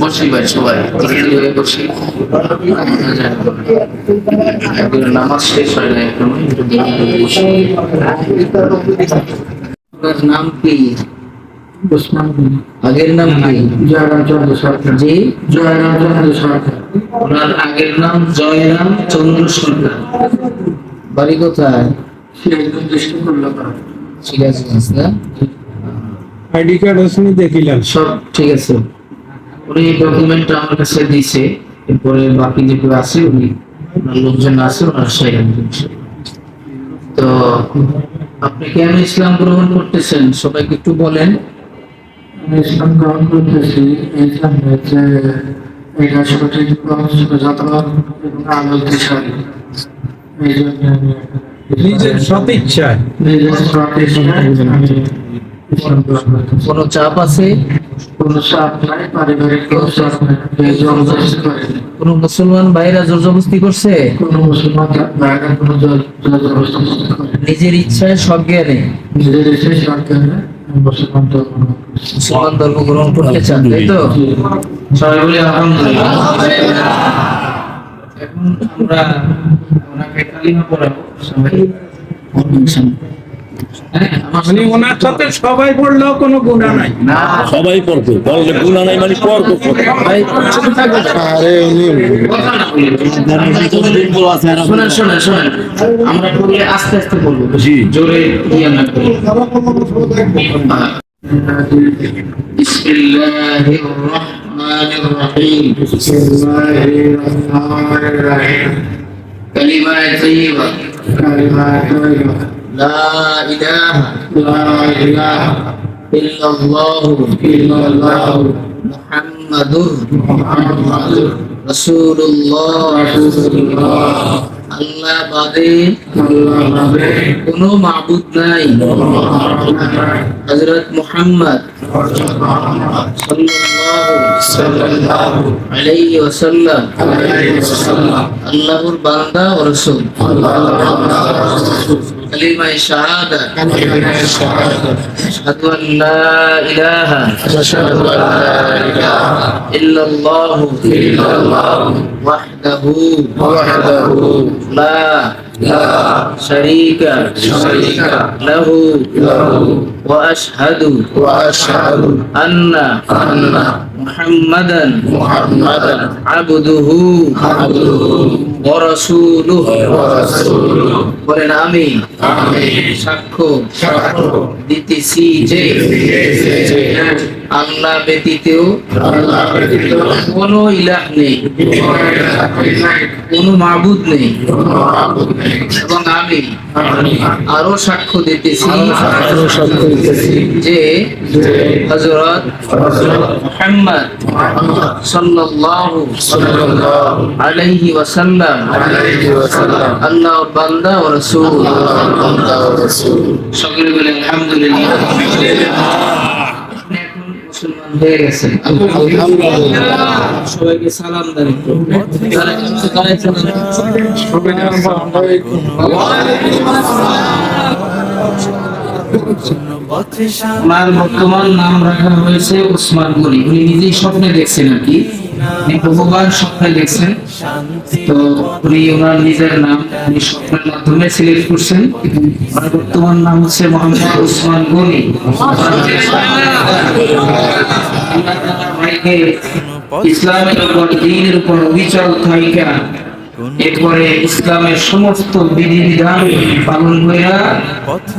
বসি ভাই সবাই। হয়ে বসি। নামাজ শেষ হয় না এখন। নাম কি? ওসমান আগের নাম কি? জয়রামচন্দ্র সরকার। জি জয়রামচন্দ্র সরকার। ওনার আগের নাম জয়রাম চন্দ্র সরকার। বাড়ি কোথায়? সিরাজগঞ্জ ডিস্ট্রিক্ট সিরাজগঞ্জ না আইডি কার্ড আসলে দেখিলাম। সব ঠিক আছে। উনি ডকুমেন্ট আমার কাছে দিয়েছে। এরপরে বাকি যেগুলো আছে উনি লোকজন আছে ওনার সাইড তো আপনি কেন ইসলাম গ্রহণ করতেছেন? সবাইকে একটু বলেন। আমি ইসলাম গ্রহণ করতেছি এই জন্য যে এটা সঠিক যথাযথ এবং আলোক এই জন্য আমি নিজের সদিচ্ছায় কোনো চাপ আছে? কোনো মুসলমান ভাইরা জোর জবরদস্তি করছে কোনো মুসলমান বাইরে কোনো জল- জবরদস্তি করে। নিজের ইচ্ছায় সজ্ঞানে নিজের এসে সরকার মুসলমান ধর্ম গ্রহণ করতে চান তাই তো? সবাই বলি আলহামদুলিল্লাহ। এখন আমরা কালিমা পড়াবো সবাই হ্যাঁ, আমার মানে ওনার সাথে সবাই পড়লেও কোনো গুণা নাই না সবাই পড়তো বললে গুণা নাই মানে পড় ভাই চুপ থাকবেন না। আরে উনি কথা না বললে। শোনেন শোনেন শোনেন আমরা পড়লে আস্তে আস্তে বলবো জি। জোরে ইয়ে না করি بسم الله الرحمن الرحيم بسم الله الرحمن الرحيم كلمة طيبة. كلمة طيبة. لا إله لا إله إلا الله. إلا الله. محمد محمد رسول الله. رسول الله. আল্লাহ বাদে الله نبي কোনো মাবুদ নাই হযরত মুহাম্মদ محمد সাল্লাল্লাহু صلى الله আলাইহি ওয়াসাল্লাম عليه وسلم আল্লাহর বান্দা ও রাসূল الله কালিমা শাহাদা كلمة الشهادة আশহাদু আন লা ইলাহা أشهد أن لا إله ইল্লাল্লাহু إلا الله ওয়াহদাহু وحده لا لا شريك شريك له له وأشهد وأشهد أن أن محمدا محمدا عبده عبده ورسوله ورسوله বলেন আমি آمين সাক্ষ্য সাক্ষ্য দিতেছি যে আল্লাহ আল্লাহ ব্যতীত কোনো ইলাহ নেই, কোনো মাবুদ নেই। এবং আমি আরও সাক্ষ্য দিতেছি যে হযরত মুহাম্মদ সাল্লাল্লাহু আলাইহি ওয়াসাল্লাম আল্লাহর বান্দা ও রাসূল। সকলে আলহামদুলিল্লাহ হয়ে গেছেন সবাইকে সালাম দেন একটু। ওনার বর্তমান নাম রাখা হয়েছে ওসমান গনি। উনি নিজেই স্বপ্নে দেখছেন আর কি। বহুবার স্বপ্নে দেখছেন। তো উনি ওনার নিজের নাম উনি স্বপ্নের মাধ্যমে সিলেক্ট করছেন। ওনার বর্তমান নাম হচ্ছে মোহাম্মদ ওসমান গনি। ইসলামের উপর দিনের উপর অবিচল থাইকা। এরপরে ইসলামের সমস্ত বিধিবিধান পালন করিয়া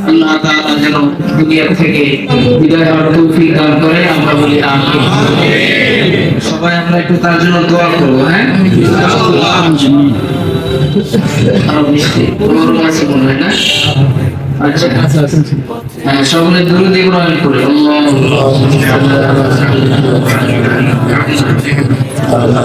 আল্লাহ তাআলা যেন দুনিয়া থেকে বিদায় হওয়ার তৌফিক দান করে আমরা বলি আমিন। সবাই আমরা একটু তার জন্য দোয়া করব হ্যাঁ? আমিন আরও মিষ্টি। তোমারও আছে মনে হয় না? আচ্ছা হ্যাঁ সকলে দূরে ইব্রাহিম করে আল্লাহ।